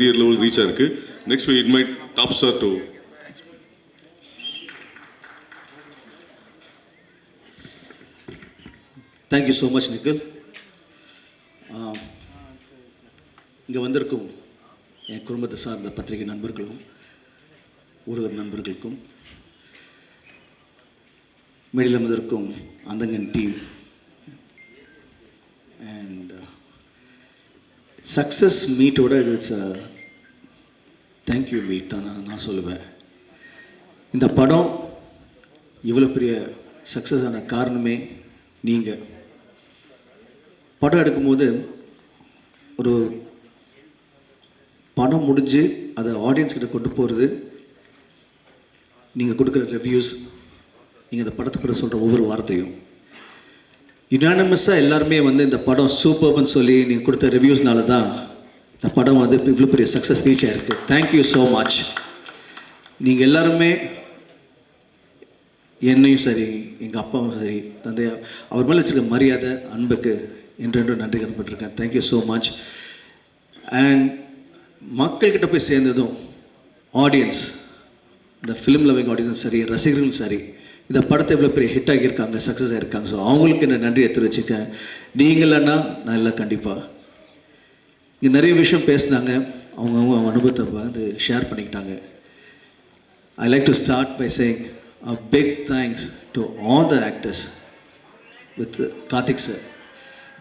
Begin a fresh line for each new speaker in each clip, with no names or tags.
பெரிய level reach ஆயிருக்கு. Next we invite top star to
thank you so much Nikhil இங்கே வந்திருக்கும் என் குடும்பத்தை சார்ந்த பத்திரிகை நண்பர்களும் ஊடக நண்பர்களுக்கும் மேடையில் அமர்ந்திருக்கும் அந்தங்கன் டீம் அண்ட் சக்ஸஸ் மீட்டோட இட்ஸ் தேங்க்யூ வீட் தான் நான் நான் சொல்லுவேன். இந்த படம் இவ்வளோ பெரிய சக்ஸஸ் ஆன காரணமே நீங்கள் படம் எடுக்கும்போது ஒரு படம் முடிஞ்சு அதை ஆடியன்ஸ்கிட்ட கொண்டு போகிறது நீங்கள் கொடுக்குற ரிவ்யூஸ் நீங்கள் இந்த படத்தை பற்றி சொல்கிற ஒவ்வொரு வார்த்தையும். யுனானமஸாக எல்லாருமே வந்து இந்த படம் சூப்பர்னு சொல்லி நீங்கள் கொடுத்த ரிவ்யூஸ்னால தான் இந்த படம் வந்து இவ்வளோ பெரிய சக்ஸஸ் ரீச் ஆயிருக்கு. தேங்க்யூ ஸோ மச் நீங்கள் எல்லாருமே என்னையும் சரி எங்கள் அப்பாவும் சரி தந்தையா அவர் மேலே வச்சுருக்க மரியாதை அன்புக்கு என்றென்றும் நன்றி கடன்பட்டிருக்கேன். Thank you so much and மக்கள்கிட்ட போய் சேர்ந்ததும் ஆடியன்ஸ் இந்த ஃபிலிம் லவிங் ஆடியன்ஸும் சரி ரசிகர்களும் சரி இந்த படத்தை இவ்வளோ பெரிய ஹிட் ஆகியிருக்காங்க சக்ஸஸ் ஆகியிருக்காங்க. ஸோ அவங்களுக்கு என்ன நன்றி எடுத்து வச்சுக்கேன் நீங்களன்னா நான் இல்லை கண்டிப்பாக இங்கே நிறைய விஷயம் பேசினாங்க. அவங்கவுங்க அவங்க அனுபவத்தை வந்து ஷேர் பண்ணிக்கிட்டாங்க. I like to start by saying a big thanks to all the actors with Karthik sir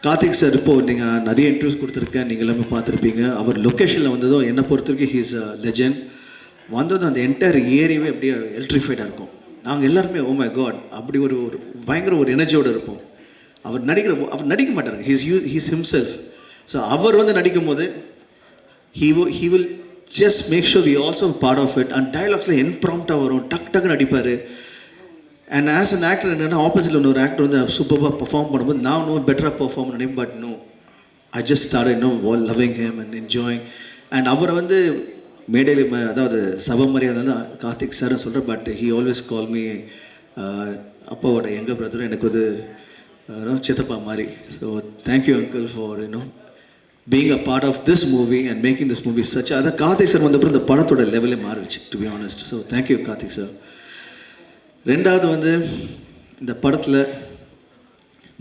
Karthik sir இப்போது நீங்கள் நான் நிறைய இன்டர்வியூஸ் கொடுத்துருக்கேன். நீங்கள் எல்லாமே பார்த்துருப்பீங்க. அவர் லொக்கேஷனில் வந்ததும் என்னை பொறுத்த வரைக்கும் ஹீஸ் அ லெஜண்ட் வந்ததும் அந்த என்டையர் ஏரியாவே அப்படியே எலக்ட்ரிஃபைடாக இருக்கும். நாங்கள் எல்லாருமே ஓ மை காட் அப்படி ஒரு ஒரு பயங்கர ஒரு எனர்ஜியோடு இருப்போம். அவர் நடிக்கிற அவர் நடிக்க மாட்டார். He's you he's himself so அவர் வந்து நடிக்கும் போது வோ he will just make make we also part of it and டைலாக்ஸில் என் ப்ராம்ப்டாக வரும். டக் டக்குன்னு அடிப்பார் அண்ட் ஆஸ் அன் ஆக்டர் என்னென்னா ஆப்போசிட்டில் இன்னொரு ஆக்டர் வந்து சூப்பராக பர்ஃபார்ம் பண்ணும்போது நான் இன்னும் பெட்டராக பர்ஃபார்ம் பண்ணேன் but no I just start இன்னும் loving him and enjoying and அவரை வந்து மேடையில் அதாவது சபை மரியாதை தான் கார்த்திக் சார்னு சொல்கிறேன் but he always call me அப்பாவோட எங்கள் பிரதரும் எனக்கு வந்து uh, சித்தப்பா மாதிரி. So thank you uncle for இன்னும் being a part of this movie and making this movie such அதான் கார்த்திக் சார் வந்தப்பறம் இந்த படத்தோட லெவலே மாறிடுச்சு to be honest so thank you Karthik sir. ரெண்டாவது வந்து இந்த படத்தில்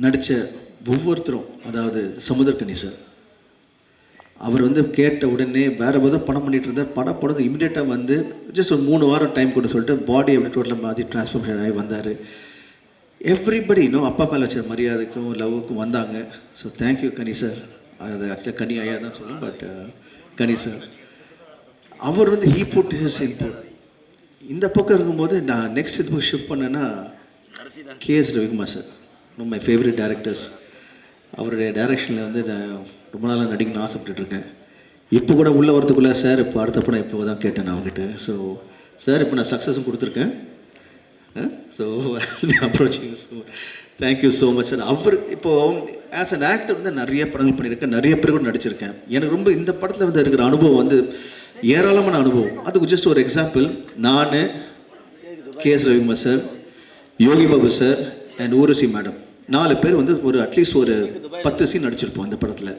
நடித்த ஒவ்வொருத்தரும் அதாவது சமுதர்கனி சார் அவர் வந்து கேட்ட உடனே வேற ஏதோ படம் பண்ணிட்டு இருந்தார். படம் படம் இமிடியேட்டாக வந்து ஜஸ்ட் ஒரு மூணு வாரம் டைம் கொடுத்து சொல்லிட்டு பாடி அப்படி டோட்டலாக மாற்றி டிரான்ஸ்ஃபர்மேஷன் ஆகி வந்தார். எவ்ரிபடி இன்னும் அப்பா மேலே வச்ச மரியாதைக்கும் லவ்வுக்கும் வந்தாங்க. So thank you Kani sir. அது ஆக்சுவலாக கனி ஐயா தான் சொல்லும் பட் uh, கனி சார் அவர் வந்து ஹீ புட் ஹிஸ் இன்புட் இந்த பக்கம் இருக்கும்போது நான் நெக்ஸ்ட் இது ஷிஃப்ட் பண்ணேன்னா கேஎஸ் ரவிக்குமார் சார் ரொம்ப மை ஃபேவரட் டேரக்டர்ஸ் அவருடைய டைரக்ஷனில் வந்து நான் ரொம்ப நாளாக நடிக்கணும்னு ஆசைப்பட்டுருக்கேன் இப்போ கூட உள்ளே வரத்துக்குள்ளே சார் இப்போ அடுத்த படம் இப்போ தான் கேட்டேன் நான் அவங்ககிட்ட ஸோ சார் இப்போ நான் சக்ஸஸும் கொடுத்துருக்கேன். So approaching so thank you so much sir அவர் இப்போ ஆஸ் அன் ஆக்டர் வந்து நிறைய படங்கள் பண்ணியிருக்கேன் நிறைய பேர் கூட நடிச்சிருக்கேன். எனக்கு ரொம்ப இந்த படத்தில் வந்து இருக்கிற அனுபவம் வந்து ஏராளமான அனுபவம். அதுக்கு ஜஸ்ட் ஒரு எக்ஸாம்பிள் நான் K S Ravikumar sir Yogi Babu sir and Urvashi madam நாலு பேர் வந்து ஒரு அட்லீஸ்ட் ஒரு பத்து சீன் நடிச்சிருப்போம் அந்த படத்தில்.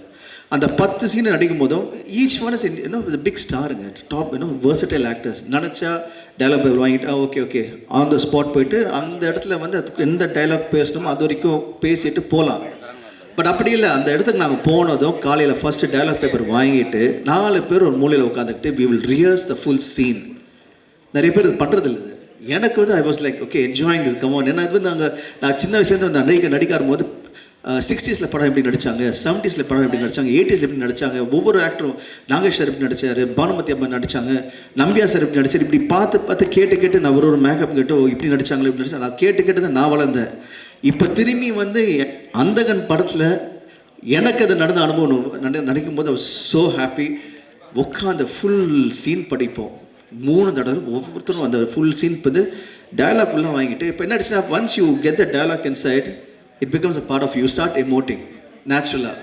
அந்த பத்து சீன் நடிக்கும் போதும் ஈச் ஒன் இஸ் இன்னும் பிக் ஸ்டாருங்க டாப் இன்னும் versatile ஆக்டர்ஸ் நினச்சா டைலாக் வாங்கிட்டு okay okay on the spot போயிட்டு அந்த இடத்துல வந்து அதுக்கு எந்த டைலாக் பேசணுமோ அது வரைக்கும் பேசிட்டு போகலாம் பட் அப்படி இல்லை அந்த இடத்துக்கு நாங்கள் போனதும் காலையில் ஃபஸ்ட்டு டைலாக் பேப்பர் வாங்கிட்டு நாலு பேர் ஒரு மூலையில் உட்காந்துக்கிட்டு we will rehearse the full scene நிறைய பேர் இது பண்ணுறது இல்லை எனக்கு வந்து I was like okay enjoying this come on ஏன்னா இது வந்து நாங்கள் நான் சின்ன வயசுலேருந்து வந்து நடிக்க நடிக்க ஆரம்போது சிக்ஸ்டீஸில் படம் எப்படி நடிச்சாங்க செவன்ட்டீஸில் படம் எப்படி நடிச்சாங்க எயிட்டிஸில் எப்படி நடிச்சாங்க ஒவ்வொரு ஆக்டரும் நாகேஷ் சார் எப்படி நடித்தார் பானுமதி அம்மா நடிச்சாங்க நம்பியா சார் எப்படி நடிச்சார் இப்படி பார்த்து பார்த்து கேட்டு கேட்டு நான் ஒரு ஒரு மேக்கப் கேட்டு இப்படி நடிச்சாங்களே இப்படி நடிச்சாங்க. நான் கேட்டு கேட்டு தான் நான் வளர்ந்தேன். இப்போ திரும்பி வந்து அந்தகன் படத்தில் எனக்கு அது நடந்த அனுபவம் நினைக்கும் நடிக்கும் போது ஸோ ஹாப்பி உட்காந்து ஃபுல் சீன் படிப்போம். மூணு தடவை ஒவ்வொருத்தரும் அந்த ஃபுல் சீன் வந்து டயலாக் உள்ள வாங்கிட்டு இப்போ என்ன ஆச்சுன்னா once you get the dialogue inside it becomes a part of you start emoting நேச்சுரலாக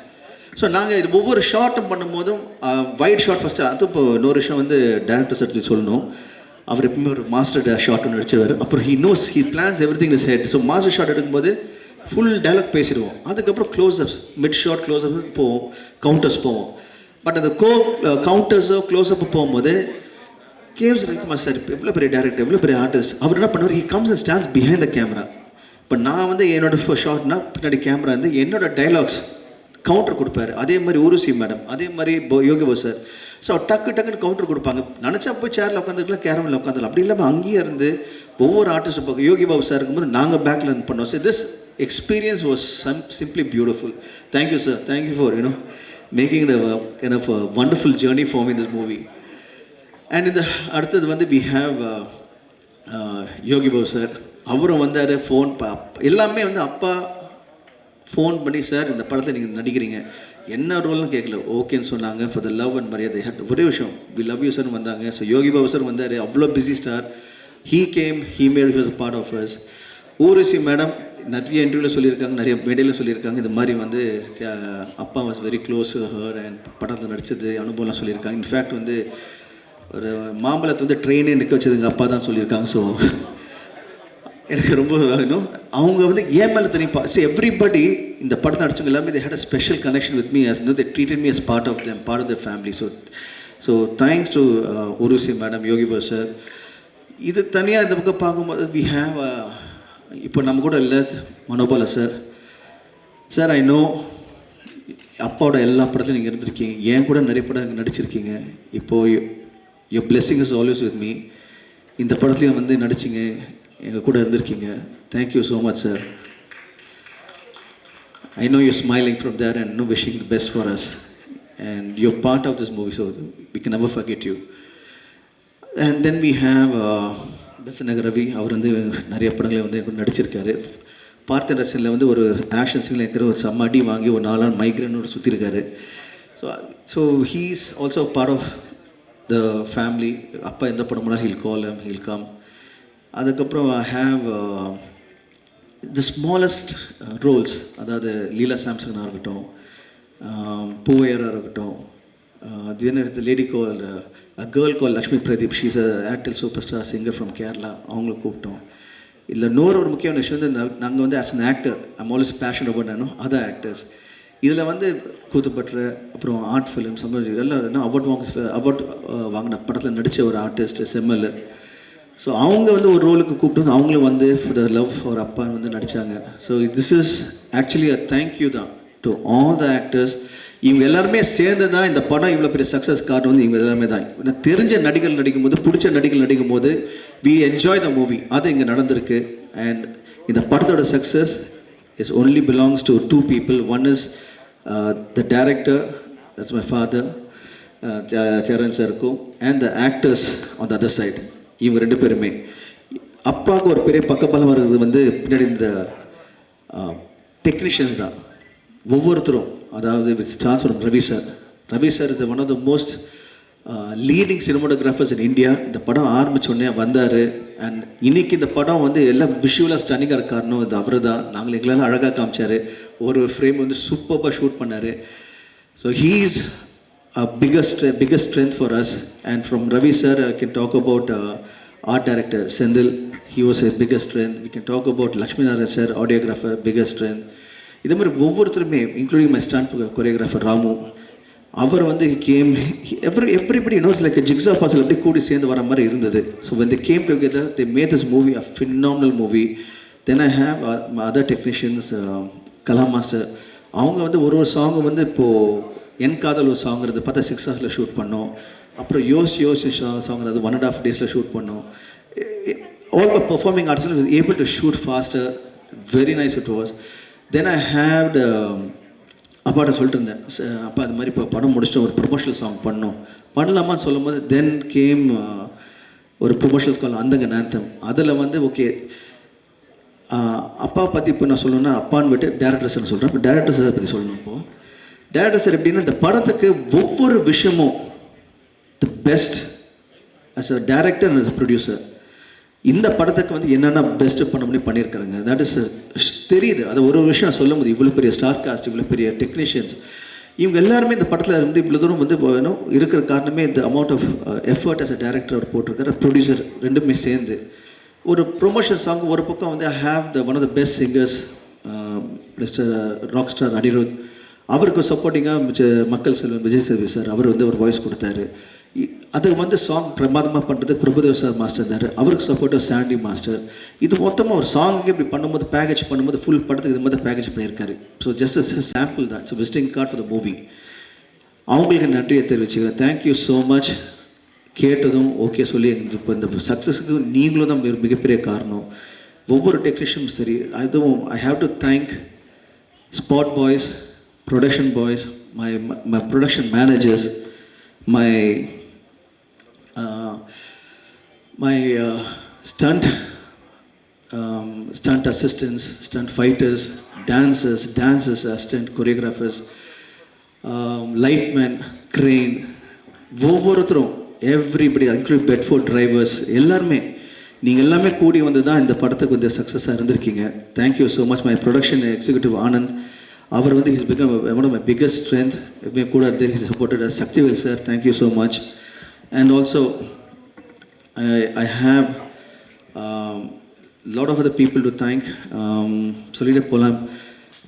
ஸோ நாங்கள் இது ஒவ்வொரு ஷார்ட்டும் பண்ணும்போதும் ஒயிட் ஷார்ட் ஃபஸ்ட்டு அது இப்போ இன்னொரு விஷயம் வந்து டேரக்டர் சர்ட்டி சொல்லணும். அவர் எப்பவுமே ஒரு மாஸ்டர் ஷார்ட் ஒன்று நடிச்சவர் அப்புறம் he knows he plans everything is head so master shot எடுக்கும்போது ஃபுல் டைலாக் பேசிடுவோம். அதுக்கப்புறம் close ups mid shot close up போவோம். கவுண்டர்ஸ் போவோம் பட் அந்த கோ கவுண்டர்ஸோ க்ளோஸ்அப் போகும்போது கேவ்ஸ் ரவிக்குமார் சார் எவ்வளோ பெரிய டேரக்டர் எவ்வளோ பெரிய ஆர்டிஸ்ட் அவர் என்ன பண்ணுவார்? He comes and stands behind the camera இப்போ நான் வந்து என்னோட ஷார்ட்னா பின்னாடி கேமரா வந்து என்னோட டைலாக்ஸ் கவுண்டர் கொடுப்பாரு. அதே மாதிரி ஊருசி மேடம் அதே மாதிரி யோகி பாபு சார் ஸோ டக்கு டக்குன்னு கவுண்டர் கொடுப்பாங்க. நினச்சா போய் சேரில் உட்காந்துருக்கலாம் கேரமில் உட்காந்துலாம் அப்படி இல்லாமல் அங்கேயே இருந்து ஒவ்வொரு ஆர்டிஸ்ட் பார்க்க யோகி பாபு சார் இருக்கும்போது நாங்கள் பேக்கில் இருந்து பண்ணோம் so this experience was some simply beautiful thank you sir thank you for you know making kind of wonderful journey form in this movie and இந்த அடுத்தது வந்து we have Yogi Babu sir அவரும் வந்தார் ஃபோன் எல்லாமே வந்து அப்பா phone பண்ணி sir இந்த படத்தில் நீங்கள் நடிக்கிறீங்க. என்ன ரோல்னு கேட்கல ஓகேன்னு சொன்னாங்க. ஃபார் த லவ் அண்ட் மரியாதை ஹட் ஒரே விஷயம். வி லவ் யூ சார் வந்தாங்க. ஸோ யோகி பாபு சார் வந்தார். அவ்வளோ busy star he came he made was part of us Urvashi madam நிறைய இன்டர்வியூவில் சொல்லியிருக்காங்க நிறைய மேடையில் சொல்லியிருக்காங்க. இது மாதிரி வந்து அப்பா was very close her and படத்தில் நடித்தது அனுபவம்லாம் சொல்லியிருக்காங்க. இன்ஃபேக்ட் வந்து ஒரு மாம்பழத்தை வந்து ட்ரெயினே நிற்க வச்சது எங்கள் அப்பா தான் சொல்லியிருக்காங்க. ஸோ எனக்கு ரொம்ப இன்னும் அவங்க வந்து ஏன் மேலே தெரியுப்பா சி எவ்ரிபடி இந்த படத்தை நடிச்சவங்க எல்லாமே they had a special connection with me as you treated me as part of them part of the family so so thanks to Urvashi madam Yogi boss sir இது தனியாக இந்த பக்கம் பார்க்கும்போது வி ஹேவ் இப்போ நம்ம கூட இல்லை Manobala sir. Sir I know அப்பாவோட எல்லா படத்துலையும் நீங்கள் இருந்திருக்கீங்க. ஏன் கூட நிறைய படம் அங்கே நடிச்சிருக்கீங்க. இப்போது your blessing is always with me இந்த படத்துலையும் வந்து நடிச்சிங்க. எங்கள் கூட இருந்திருக்கீங்க. Thank you so much sir I know you smiling from there and no wishing the best for us and you part of this movie so we can never forget you and then we have uh, Ravi அவர் வந்து நிறைய படங்களை வந்து எனக்கு நடிச்சிருக்காரு. பார்த்த ரசனில் வந்து ஒரு action சீனில் இருக்கிற ஒரு செம்ம அடி வாங்கி ஒரு நாலு நாள் மைக்ரேனோட சுற்றிருக்காரு so so he is also part of the family அப்பா எந்த படம் போனால் ஹில் கால் ஹில் கம் அதுக்கப்புறம் I have the smallest roles அதாவது லீலா சாம்சங்கனாக இருக்கட்டும் um, பூவையராக இருக்கட்டும் then with lady call a girl call Lakshmi Pradeep she's a Airtel super star singer from Kerala அவங்கள கூப்பிட்டோம். இதில் இன்னொரு ஒரு முக்கியமான விஷயம் வந்து நாங்கள் வந்து as an actor I'm always passion about நானும் அதர் ஆக்டர்ஸ் இதில் வந்து கூத்துப்பற்ற அப்புறம் ஆர்ட் ஃபிலிம்ஸ் எல்லாம் அவார்ட் வாங்க அவார்ட் uh, வாங்கின படத்தில் நடித்த ஒரு ஆர்டிஸ்ட் செம்மல் ஸோ அவங்க வந்து ஒரு ரோலுக்கு கூப்பிட்டு வந்து அவங்களும் வந்து ஃபார் த லவ் ஃபார் அப்பா வந்து நடித்தாங்க so this is actually a thank you தான் டு ஆல் த ஆக்டர்ஸ் இவங்க எல்லாருமே சேர்ந்து தான் இந்த படம் இவ்வளோ பெரிய சக்ஸஸ் கார்டு வந்து இவங்க எல்லாமே தான். ஏன்னா தெரிஞ்ச நடிகர்கள் நடிக்கும்போது பிடிச்ச நடிகர்கள் நடிக்கும்போது வி என்ஜாய் த மூவி அது இங்கே நடந்திருக்கு. அண்ட் இந்த படத்தோட success is only belongs to two people one is the director that's my father தியரன் சாருக்கும் and the actors on the other side இவங்க ரெண்டு பேருமே. அப்பாவுக்கு ஒரு பெரிய பக்கபலம் வர்றது வந்து பின்னாடி இந்த uh, டெக்னீஷியன்ஸ் தான். ஒவ்வொருத்தரும் அதாவது with stars from Ravi sir Ravi sir is one of the most leading cinematographers in India இந்த படம் ஆரம்பிச்ச உடனே வந்தார். அண்ட் இன்னைக்கு இந்த படம் வந்து எல்லாம் விஷுவலாக ஸ்டன்னிங்காக இருக்க காரணம் இது அவர் தான். நாங்கள் எங்களால் அழகாக காமிச்சார். ஒரு ஃப்ரேம் வந்து சூப்பராக ஷூட் பண்ணார். So he's is biggest bigger strength for us and from Ravi sir i can talk about uh, art director sendil he was a biggest strength. We can talk about lakshmi narayan sir audiographer biggest இதே மாதிரி ஒவ்வொருத்தருமே including my stand choreographer Ramu அவர் வந்து came every everybody knows like jigsaw puzzle அப்படி கூடி சேர்ந்து வர மாதிரி இருந்தது. So when came together the made this movie a phenomenal movie then I have other technicians Kala master அவங்க வந்து ஒரு ஒரு சாங்கும் வந்து இப்போது என் காதல் ஒரு சாங்கிறது பார்த்தா சிக்ஸ் ஹவர்ஸில் ஷூட் பண்ணோம். அப்புறம் யோஸ் யோஸ் சாங்கிறது ஒன் அண்ட் ஆஃப் டேஸில் ஷூட் பண்ணோம். All the performing arts able to shoot faster very nice it was then I have அப்பாட்ட சொல்லிட்டு இருந்தேன் அப்பா அது மாதிரி இப்போ படம் முடிச்சுட்டு ஒரு ப்ரொமோஷனல் சாங் பண்ணோம் பண்ணலாமான்னு சொல்லும்போது தென் கேம் uh, ஒரு ப்ரொமோஷனல் கால் அந்தங்க நேந்தம் அதில் வந்து ஓகே அப்பா பற்றி இப்போ நான் சொல்லணும்னா அப்பான்னு விட்டு டேரக்டர் சார் சொல்கிறேன் இப்போ டேரக்டர் சார் பற்றி சொல்லணும் இப்போது டேரக்டர் சார் எப்படின்னா இந்த படத்துக்கு ஒவ்வொரு விஷயமும் the best as a director and as a producer இந்த படத்துக்கு வந்து என்னென்ன பெஸ்ட்டு பண்ண முடியும் பண்ணியிருக்காங்க தட் இஸ் தெரியுது. அது ஒரு ஒரு விஷயம் நான் சொல்லும் போது இவ்வளோ பெரிய ஸ்டார் காஸ்ட் இவ்வளோ பெரிய டெக்னீஷியன்ஸ் இவங்க எல்லாருமே இந்த படத்தில் இருந்து இவ்வளோ தூரம் வந்து வேணும் இருக்கிற காரணமே இந்த amount of effort as a director அவர் போட்டிருக்காரு ப்ரொடியூசர் ரெண்டுமே சேர்ந்து. ஒரு ப்ரொமோஷன் சாங் ஒரு பக்கம் வந்து I have the one of the best singers mister rock star Anirudh அவருக்கு சப்போர்ட்டிங்காக மக்கள் செல்வன் விஜய் சேவி சார் அவர் வந்து ஒரு வாய்ஸ் கொடுத்தாரு. அது வந்து சாங் பிரமாதமாக பண்ணுறது பிரபுதேவ் சார் மாஸ்டர் தார் அவருக்கு சப்போர்ட்டாக சாண்டி மாஸ்டர் இது மொத்தமாக ஒரு சாங்கு இப்படி பண்ணும்போது பேக்கேஜ் பண்ணும்போது ஃபுல் படத்துக்கு இது மாதிரி பேக்கேஜ் பண்ணியிருக்காரு. ஸோ ஜஸ்ட் சாம்பிள் தான். It's visiting card for the movie அவங்களுக்கு நன்றியை தெரிவிச்சுக்கிறேன். தேங்க்யூ ஸோ மச் கேட்டதும் ஓகே சொல்லி எங்களுக்கு இப்போ இந்த சக்ஸஸுக்கு நீங்களும் தான் மிகப்பெரிய காரணம். ஒவ்வொரு டெக்னீஷியனும் சரி அதுவும் I have to thank spot boys production boys my my production managers my my stunt um, stunt assistants, stunt fighters, dancers, dancers, choreographers choreographers, um, lightmen, crane, ஒவ்வொருத்தரும் எவ்ரிபடி இன்க்ளூட் பெட்ஃபோர்ட் டிரைவர்ஸ் எல்லாருமே நீங்கள் எல்லாமே கூடி வந்து தான் இந்த படத்துக்கு கொஞ்சம் சக்ஸஸாக இருந்திருக்கீங்க. Thank you so much my production executive Anand அவர் வந்து is become one of my biggest strength எப்பவுமே கூட இருந்து his supported Sakthivel sir thank you so much and also I, I have a um, lot of other people to thank. Um, Solida Polam.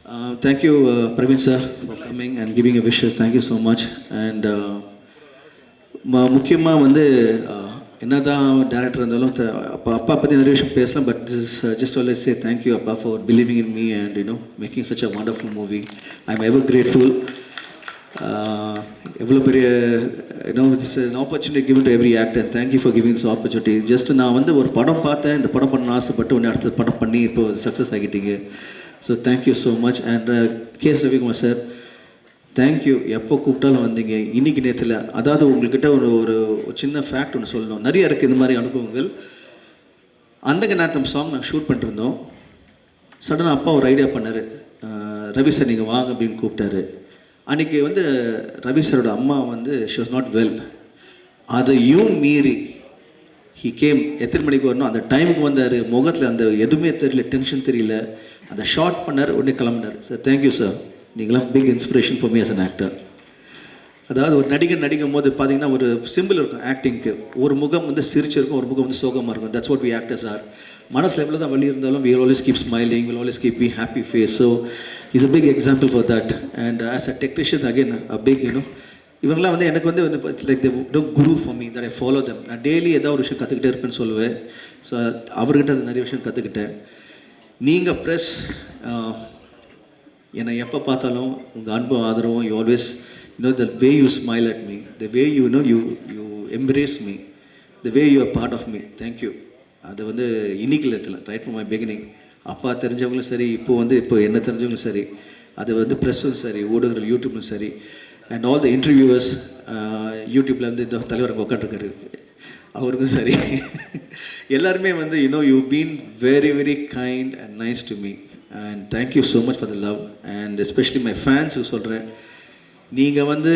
Uh, thank you, uh, Praveen sir, for coming and giving a wishes. Thank you so much. And uh, ம- முக்கியமா வந்து என்ன என்னதான் director இருந்தாலும் அப்பா அப்பா பற்றி நிறைய விஷயம் பேசலாம் but just always say thank you அப்பா for believing in me and you know making such a wonderful movie I am ever grateful எவ்வளோ பெரிய you know it's an opportunity given to every actor thank you for giving this opportunity just நான் வந்து ஒரு படம் பார்த்தேன். இந்த படம் பண்ண ஆசைப்பட்டு உடனே அடுத்த படம் பண்ணி இப்போ success ஆகிட்டீங்க. So thank you so much and KS Ravikumar sir thank you எப்போ கூப்பிட்டாலும் வந்தீங்க? இன்னைக்கு நேரத்தில் அதாவது உங்கள்கிட்ட ஒரு ஒரு சின்ன ஃபேக்ட் ஒன்று சொல்லணும். நிறைய இருக்குது இந்த மாதிரி அனுபவங்கள். அந்த நாத்தம் சாங் நாங்கள் ஷூட் பண்ணிருந்தோம் சடனாக அப்பா ஒரு ஐடியா பண்ணார். ரவி சார் நீங்கள் வாங்க அப்படின்னு கூப்பிட்டாரு. அன்றைக்கி வந்து ரவி சாரோட அம்மா வந்து ஷி வாஸ் நாட் வெல் அதையும் மீறி ஹி கேம் எத்தனை மணிக்கு வரணும்? அந்த டைமுக்கு வந்தார். முகத்தில் அந்த எதுவுமே தெரியல டென்ஷன் தெரியல. அந்த ஷார்ட் பண்ணார் உடனே கிளம்புனார். சார் தேங்க்யூ சார் நீங்களாம் big inspiration for me as an actor அதாவது ஒரு நடிகர் நடிக்கும் போது பார்த்தீங்கன்னா ஒரு சிம்பிள் இருக்கும் ஆக்டிங்க்கு ஒரு முகம் வந்து சிரிச்சிருக்கும் ஒரு முகம் வந்து சோகமாக இருக்கும். That's what we actors are மனசில் எவ்வளோ தான் வழி இருந்தாலும் we always keep smiling will always keep be happy face so is a big example for that and as a technician again a big you know இவங்களாம் வந்து எனக்கு வந்து it's like to guru for me that I follow them நான் daily ஏதாவது ஒரு விஷயம் கற்றுக்கிட்டே இருப்பேன்னு சொல்லுவேன். ஸோ அவர்கிட்ட அது நிறைய விஷயம் கற்றுக்கிட்டேன் நீங்கள் ப்ரெஸ் என்னை எப்போ பார்த்தாலும் உங்கள் அன்பும் ஆதரவும் you always you know the way you smile at me the way you know you you embrace me the way you are part of me thank you அது வந்து இன்னைக்கு இடத்துல ரைட் ஃப்ரம் மை பிகினிங் அப்பா தெரிஞ்சவங்களும் சரி இப்போ வந்து இப்போ என்ன தெரிஞ்சவங்களும் சரி அது வந்து ப்ரெஸ்ஸும் சரி ஊடகங்கள் யூடியூப்லும் சரி அண்ட் ஆல் த இன்டர்வியூவர்ஸ் யூடியூப்பில் வந்து இந்த தலைவர் அங்கே உட்காந்துருக்காரு அவருக்கும் சரி. எல்லாருமே வந்து you know you been very very kind and nice to me and thank you so much for the love and especially my ஃபேன்ஸுக்கு சொல்கிறேன் நீங்கள் வந்து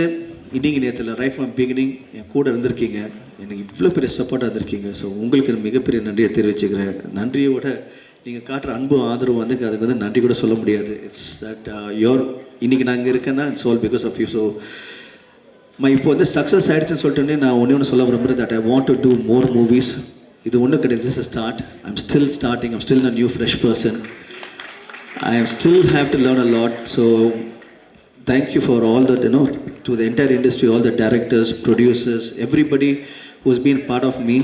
இன்னைக்கு நேரத்தில் ரைட் ஃப்ரம் பிகினிங் என் கூட இருந்திருக்கீங்க. எனக்கு இவ்வளோ பெரிய சப்போர்ட்டாக இருந்திருக்கீங்க. ஸோ உங்களுக்கு மிகப்பெரிய நன்றியை தெரிவிச்சுக்கிறேன். நன்றியோட நீங்கள் காட்டுற அன்பும் ஆதரவு வந்து அதுக்கு வந்து நன்றி கூட சொல்ல முடியாது. இட்ஸ் தட் யோர் இன்னைக்கு நாங்கள் இருக்கேன்னா it's all because of you so my இப்போ வந்து சக்ஸஸ் ஆயிடுச்சுன்னு சொல்லிட்டு நான் ஒன்றே ஒன்று சொல்ல விரும்புகிறேன் that I want to do more movies இது ஒன்றும் கிடையாது. Just start I'm still starting I'm still a new fresh person I am still have to learn a lot. So thank you for all the, you know, to the entire industry, all the directors, producers, everybody who's been part of me.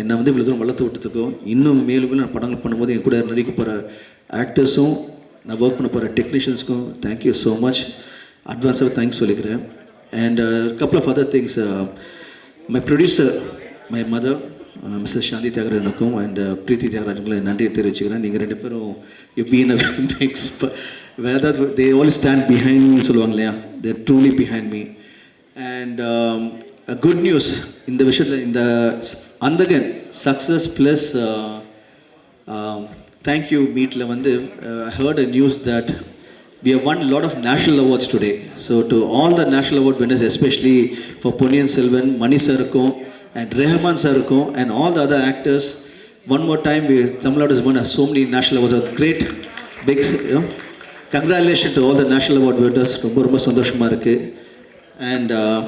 என்னை வந்து இவ்வளோ தூரம் வளர்த்து விட்டதுக்கும் இன்னும் மேலும் மேலும் நான் படங்கள் பண்ணும்போது என் கூட நடிக்க போகிற ஆக்டர்ஸும் நான் ஒர்க் பண்ண போகிற டெக்னீஷியன்ஸ்க்கும் தேங்க்யூ ஸோ மச் அட்வான்ஸாக தேங்க்ஸ் சொல்லிக்கிறேன் and couple of other things my producer my mother mister Shanthi தியாகராஜனுக்கும் and Preethi தியாகராஜனுக்கும் நன்றியை தெரிவிச்சுக்கிறேன். நீங்கள் ரெண்டு பேரும் யூ பீன் எக்ஸ் அதாவது தே ஆல் ஸ்டாண்ட் பிஹைண்ட்னு சொல்லுவாங்க இல்லையா? They're truly behind me and good news இந்த விஷயத்தில் இந்த Andhagan success plus thank you மீட்டில் வந்து heard a news that we have won a lot of national awards today. So to all the national award winners, especially for Ponniyin Selvan, Mani and Rehman Sarukum, and all the other actors, one more time, we Tamil Nadu has won so many national awards. A great, big, you know, congratulations to all the national award winners. ரொம்ப ரொம்ப சந்தோஷமா இருக்கு and uh,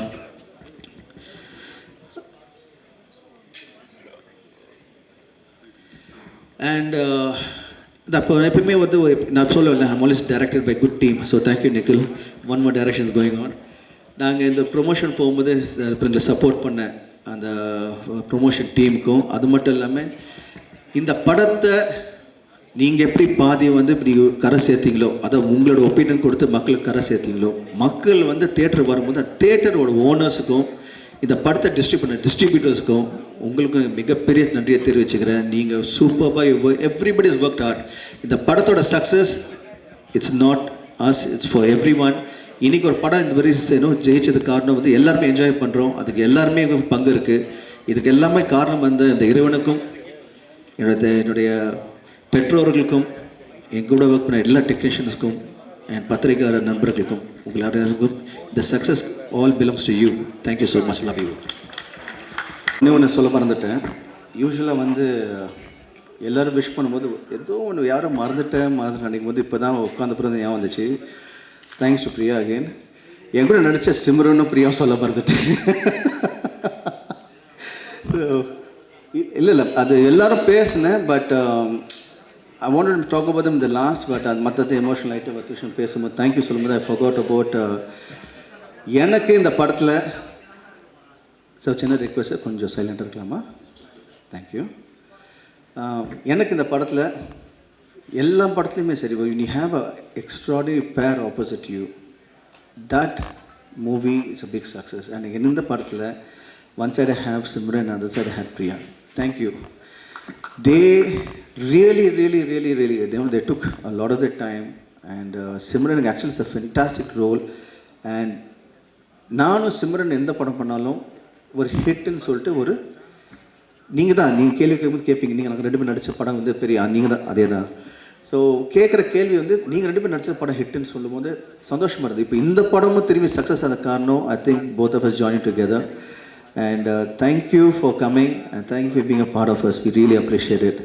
and uh,
அது அப்போ எப்பவுமே வந்து ஒரு- நான் சொல்லுவேன்ல I'm always directed by good team so thank you Nikhil one more directions going on நாங்கள் இந்த ப்ரொமோஷன் போகும்போது எங்களை சப்போர்ட் பண்ண அந்த ப்ரொமோஷன் டீமுக்கும் அது மட்டும் இல்லாமல் இந்த படத்தை நீங்கள் எப்படி பாதி வந்து இப்படி கரை சேர்த்தீங்களோ அதை உங்களோட ஒப்பீனியன் கொடுத்து மக்களுக்கு கரை சேர்த்தீங்களோ மக்கள் வந்து தேட்டர் வரும்போது அந்த தேட்டரோட ஓனர்ஸுக்கும் இந்த படத்தை டிஸ்ட்ரிபியூட் பண்ண டிஸ்ட்ரிபியூட்டர்ஸ்க்கும் உங்களுக்கும் மிகப்பெரிய நன்றியை தெரிவிச்சுக்கிறேன். நீங்கள் சூப்பராக எவ்ரிபடி இஸ் ஒர்க் ஹார்ட் இந்த படத்தோட success it's not as it's for every one இன்றைக்கி ஒரு படம் இந்த மாதிரி செய்யணும் ஜெயிச்சதுக்கு காரணம் வந்து எல்லாருமே என்ஜாய் பண்ணுறோம் அதுக்கு எல்லாருமே பங்கு இருக்குது இதுக்கு எல்லாமே காரணம் வந்து இந்த இறைவனுக்கும் என்னோட என்னுடைய பெற்றோர்களுக்கும் எங்கூட ஒர்க் பண்ண எல்லா டெக்னீஷியன்ஸுக்கும் என் பத்திரிகை நண்பர்களுக்கும் உங்கள் எல்லாருக்கும் இந்த success all belongs to you thank you so much love you
இன்னும் ஒன்று சொல்ல மறந்துட்டேன். யூஸ்வலாக வந்து எல்லோரும் விஷ் பண்ணும்போது ஏதோ ஒன்று யாரும் மறந்துட்டேன் மறந்து நினைக்கும் போது இப்போ தான் உட்காந்த பிறகு ஏன் வந்துச்சு. தேங்க்ஸ் டு பிரியா அகேன் என் கூட நடித்த சிம்ரனும் பிரியா சொல்ல மறந்துட்டேன். இல்லை இல்லை அது எல்லாரும் பேசினேன் but I want talk about them the last but அது மற்றது எமோஷனல் ஆகிட்டு பத்து விஷயம் பேசும்போது தேங்க்யூ சொல்லும்போது ஐ ஃபோகோட் அபவுட் எனக்கு இந்த படத்தில் ஸோ சின்ன ரெக்வஸ்ட் கொஞ்சம் சைலண்டாக இருக்கலாமா? தேங்க்யூ uh, எனக்கு இந்த படத்தில் எல்லா படத்துலையுமே சரி you have a extraordinary pair opposite you that movie it's a big success and இந்த படத்தில் one side have Simran other side have Priya thank you they really really really really they took a lot of the time and Simran actually it's a fantastic role and நானும் சிம்ரன் எந்த படம் பண்ணாலும் ஒரு ஹிட்டுன்னு சொல்லிட்டு ஒரு நீங்கள் தான் நீங்கள் கேள்வி கேட்கும்போது கேட்பீங்க நீங்கள் எனக்கு ரெண்டு பேர் நடித்த படம் வந்து பெரிய நீங்கள் தான் அதே தான். ஸோ கேட்குற கேள்வி வந்து நீங்கள் ரெண்டு பேரும் நடித்த படம் ஹிட்டுன்னு சொல்லும்போது சந்தோஷமாக இருந்தது. இப்போ இந்த படமும் திரும்பி சக்ஸஸ் ஆன காரணம் I think both of us join together and thank you for coming and thank for being a part of us we really appreciate it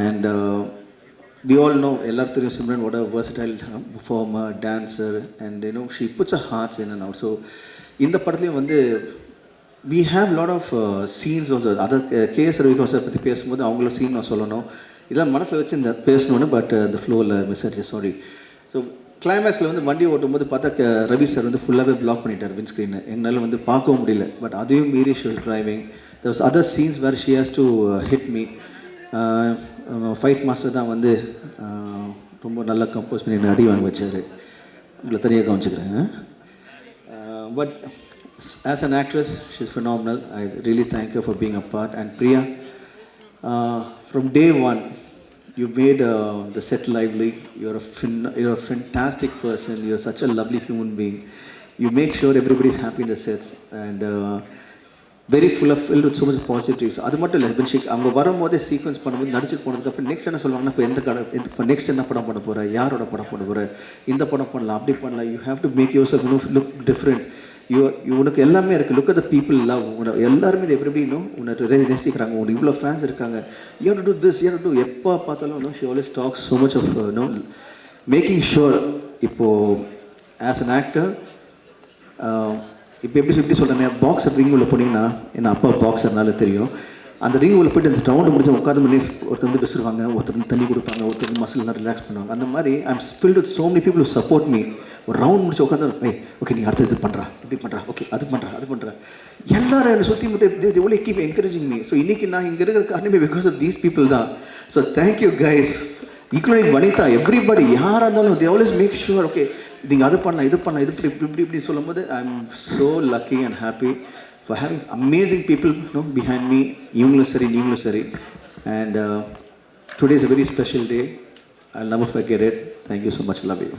and we all know எல்லாத்துலேயும் Simran what a versatile uh, performer dancer and puts a hearts puts her hearts in இந்த படத்துலையும் வந்து we have lot of scenes also also other KS ரவிக்கும் sir பற்றி பேசும்போது அவங்கள scene நான் சொல்லணும். இதெல்லாம் மனசில் வச்சு இந்த பேசணுன்னு பட் அந்த ஃப்ளோவில் மிஸ் ஆச்சு சாரி ஸோ கிளைமேக்ஸில் வந்து வண்டி ஓட்டும்போது பார்த்தா க- ரவி சார் வந்து ஃபுல்லாகவே பிளாக் பண்ணிட்டார் வின் ஸ்க்ரீனை என்னால் வந்து பார்க்கவும் முடியல. பட் அதையும் மீறி she driving the other scenes where she has to hit me fight master தான் வந்து uh, ரொம்ப நல்லா கம்போஸ் பண்ணி அடி வாங்க வச்சார். உங்களை தனியாக கவனிச்சுக்கிறேன் but as an actress she's phenomenal. I really thank you for being a part and Priya from day one you made uh, the set lively. You're a fin- you're a fantastic person. You're such a lovely human being. You make sure everybody's happy in the sets and uh, very ஃபுல்லாக filled with so much positives அது மட்டும் இல்லை அபிஷேக் அவங்க வரும்போதே sequence பண்ணும்போது நடிச்சுட்டு போனதுக்கப்புறம் next என்ன சொல்லுவாங்கன்னா இப்போ எந்த கடை இப்போ நெக்ஸ்ட் என்ன படம் பண்ண போகிற யாரோட படம் பண்ண போகிற இந்த படம் பண்ணலாம் அப்படி பண்ணலாம். You have to make yourself look different you உனக்கு எல்லாமே இருக்குது look at the people love உன எல்லாருமே இது எப்படினும் உன்னை உனக்கு நேசிக்கிறாங்க உனக்கு இவ்வளோ ஃபேன்ஸ் இருக்காங்க you to this you to எப்போ பார்த்தாலும் no she always talks so much of no making sure இப்போது ஆஸ் அன் ஆக்டர் இப்போ uh, எப்படி எப்படி சொல்கிறேன் பாக்ஸர் ரிங் உள்ள போனீங்கன்னா என் அப்பா பாக்ஸர்னால தெரியும். அந்த ரிங் உள்ள போயிட்டு அந்த ரவுண்டு முடிச்சு உட்காந்து பண்ணி ஒருத்தர் வந்து பேசுவாங்க ஒருத்தர் வந்து தண்ணி கொடுப்பாங்க ஒருத்தர் வந்து மசில்லாம் ரிலாக்ஸ் பண்ணுவாங்க. அந்த மாதிரி I'm filled with so many people support me ஒரு ரவுண்ட் முடிச்சு உட்காந்து ஏய் ஓகே நீ அடுத்து இது பண்ணுறா இப்படி பண்ணுறா ஓகே அது பண்ணுறா அது பண்ணுறா எல்லாரும் என்னை சுற்றி மட்டும் எவ்வளோ கீப் என்கரேஜிங் மீ ஸோ இன்றைக்கி நான் இங்கே இருக்கிற காரணமே பிகாஸ் ஆஃப் தீஸ் பீப்புள் தான். So thank you guys including Vanitha everybody யாராக இருந்தாலும் they always make sure okay நீங்கள் அது பண்ணலாம் இது பண்ணலாம் இது இப்படி இப்படி இப்படி இப்படி சொல்லும்போது I am so lucky and happy for having amazing people know behind me இவங்களும் சரி நீங்களும் சரி and today is a very special day I never forget it thank you so much love you